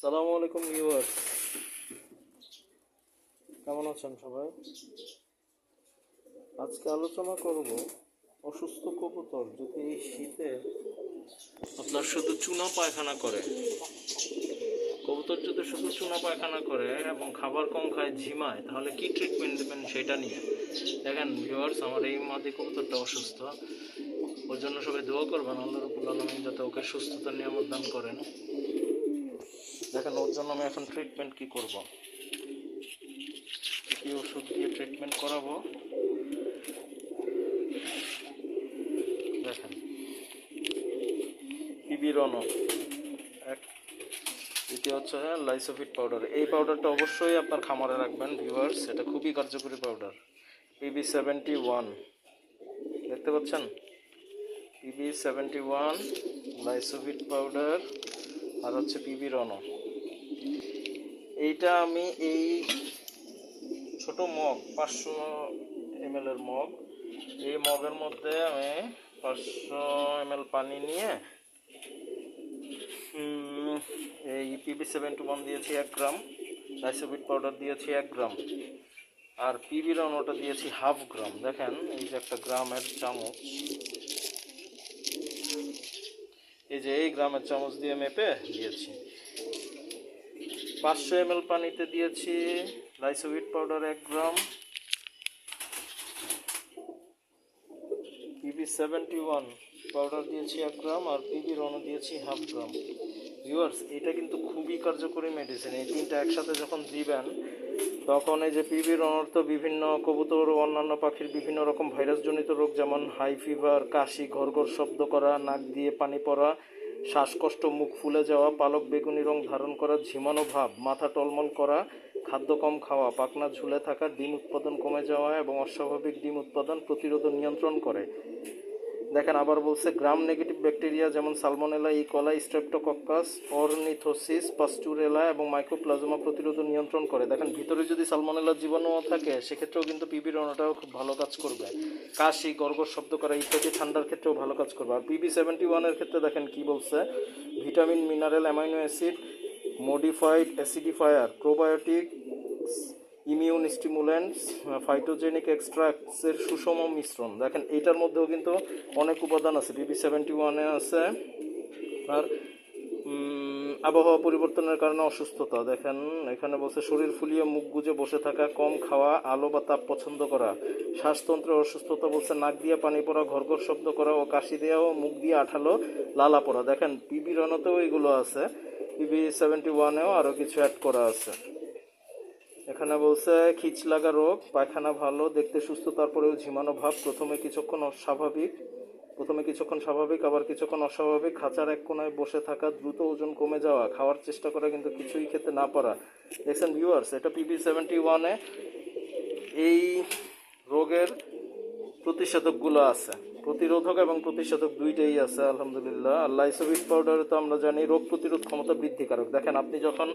সালামু আলাইকুম ভিউয়ার্স। কেমন আছেন সবাই? আজকে আলোচনা করব অসুস্থ কবুতর যদি এই শীতে আপনার শুধু চুনা পায়খানা করে, কবুতর যদি শুধু চুনা পায়খানা করে এবং খাবার কম খায়, ঝিমায়, তাহলে কি ট্রিটমেন্ট দেবেন সেটা নিয়ে? দেখেন ভিউয়ার্স, আমার এই মাদি কবুতরটা অসুস্থ। ওর জন্য সবাই দোয়া করবেন, আল্লাহ রবুল আলমিন যাতে ওকে সুস্থতার নিয়ামত দান করেন। দেখেন ওর জন্য আমি এখন ট্রিটমেন্ট কি করব? কি ওষুধ দিয়ে ট্রিটমেন্ট করাবো? দেখেন পিবিরন এক, দ্বিতীয় হচ্ছে লাইসোফিট পাউডার এই পাউডারটা অবশ্যই আপনার খামারে রাখবেন ভিউয়ার্স এটা খুবই কার্যকরী পাউডার পিবি সেভেন্টি ওয়ান দেখতে পাচ্ছেন? PB seventy one Lysovit powder আর হচ্ছে পিবি রনো এইটা আমি এই ছোট মগ, পাঁচশো এম এর মগ। এই মগের মধ্যে আমি পাঁচশো এম পানি নিয়ে এই পিবি সেভেন টু ওয়ান দিয়েছি এক গ্রাম লাইসোবিট পাউডার দিয়েছি এক গ্রাম, আর পিবি রনোটা দিয়েছি হাফ গ্রাম। দেখেন, এই যে একটা গ্রামের চামচ। এই যে এই গ্রামের চামচ দিয়ে মেপে দিয়েছি। পাঁচশো এম পানিতে দিয়েছি। লাইসোভিট পাউডার এক gram. PB seventy one powder দিয়েছি এক গ্রাম আর পিবি রনো দিয়েছি হাফ গ্রাম। ভিউয়ার্স, এটা কিন্তু খুবই কার্যকরী মেডিসিন এই তিনটা একসাথে যখন দিবেন, তখন এই যে পিবি রনর তো বিভিন্ন কবুতর ও অন্যান্য পাখির বিভিন্ন রকম ভাইরাসজনিত রোগ যেমন হাই ফিভার কাশি, ঘরঘর শব্দ করা, নাক দিয়ে পানি পড়া শ্বাসকষ্ট, মুখ ফুলে যাওয়া, পালক বেগুনি রং ধারণ করা, ঝিমানো ভাব, মাথা টলমল করা, খাদ্য কম খাওয়া পাকনা ঝুলে থাকা, ডিম উৎপাদন কমে যাওয়া এবং অস্বাভাবিক ডিম উৎপাদন প্রতিরোধ নিয়ন্ত্রণ করে। দেখেন আবার বলছে গ্রাম নেগেটিভ ব্যাকটেরিয়া যেমন salmonella E coli streptococcus ornithosis pasteurella এবং মাইক্রোপ্লাজমা প্রতিরোধ নিয়ন্ত্রণ করে। দেখেন, ভিতরে যদি সালমোনেলা জীবাণু থাকে, সেক্ষেত্রেও কিন্তু পিবি রোনাটাও খুব ভালো কাজ করবে। কাশি গর্গর শব্দ করা ইত্যাদি ঠান্ডার ক্ষেত্রেও ভালো কাজ করবে। আর পিবি সেভেন্টি ওয়ানের ক্ষেত্রে দেখেন কি বলছে vitamin mineral amino acid modified acidifier probiotic stimulants phytogenic এক্সট্রাক্টসের সুষম মিশ্রণ। দেখেন, এটার মধ্যেও কিন্তু অনেক উপাদান আছে। বিবি সেভেন্টি ওয়ানে আছে। আর আবহাওয়া পরিবর্তনের কারণে অসুস্থতা। দেখেন, এখানে বলছে, শরীর ফুলিয়ে মুখ গুজে বসে থাকা, কম খাওয়া, আলো বা তাপ পছন্দ করা। শ্বাসতন্ত্রের অসুস্থতা বলছে, নাক দিয়ে পানি পড়া, ঘরঘর শব্দ করা ও কাশি দেওয়া ও মুখ দিয়ে আঠালো, লালা পড়া। দেখেন পিবি রনতেও এগুলো আছে। পিবি সেভেন্টি ওয়ানেও আরও কিছু অ্যাড করা আছে। এখানে বলছে, খিচ লাগা রোগ, পায়খানা ভালো, দেখতে সুস্থ, তারপরেও ঝিমানো ভাব, প্রথমে কিছুক্ষণ অস্বাভাবিক, প্রথমে কিছুক্ষণ স্বাভাবিক, আবার কিছুক্ষণ অস্বাভাবিক, খাঁচার এক কোনায় বসে থাকা, দ্রুত ওজন কমে যাওয়া, খাওয়ার চেষ্টা করা, কিন্তু কিছুই খেতে না পারা। দেখছেন ভিউয়ার্স এটা পিপি সেভেন্টি ওয়ানে এই রোগের প্রতিষেধকগুলো আছে। প্রতিরোধক এবং প্রতিষেধক দুইটাই আছে, আলহামদুলিল্লাহ। আর লাইসোভিট পাউডার তো আমরা জানি, রোগ প্রতিরোধ ক্ষমতা বৃদ্ধিকারক। দেখেন, আপনি যখন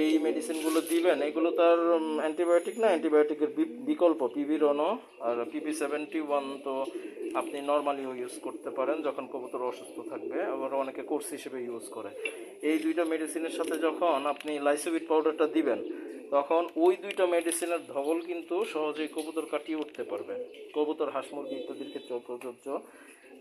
এই মেডিসিনগুলো দিবেন, এগুলো তার অ্যান্টিবায়োটিক না অ্যান্টিবায়োটিকের বিকল্প পিবি রনো আর পিপি সেভেন্টি ওয়ান তো আপনি নর্মালিও ইউজ করতে পারেন যখন কবুতর অসুস্থ থাকবে, আবার অনেকে কোর্স হিসেবে ইউজ করে। এই দুইটা মেডিসিনের সাথে যখন আপনি লাইসোভিট পাউডারটা দিবেন, তখন ওই দুইটা মেডিসিনের ধবল কিন্তু সহজেই কবুতর কাটিয়ে উঠতে পারবে। কবুতর, হাঁস মুরগি ইত্যাদির ক্ষেত্রেও প্রযোজ্য।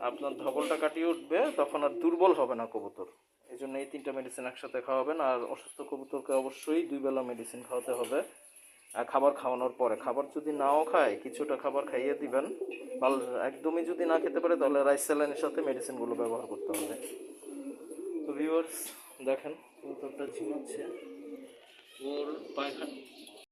আপনার ধবলটা কাটিয়ে উঠবে, তখন আর দুর্বল হবে না কবুতর। এই জন্য এই তিনটা মেডিসিন একসাথে খাওয়াবেন আর অসুস্থ কবুতরকে অবশ্যই দুই বেলা মেডিসিন খাওয়াতে হবে। আর খাবার খাওয়ানোর পরে, খাবার যদি নাও খায়, কিছুটা খাবার খাইয়ে দিবেন। একদমই যদি না খেতে পারে, তাহলে রাইস স্যালাইনের সাথে মেডিসিনগুলো ব্যবহার করতে হবে। তো ভিউয়ার্স দেখেন, কবুতরটা ঝিমাচ্ছে। ওর পায়খানা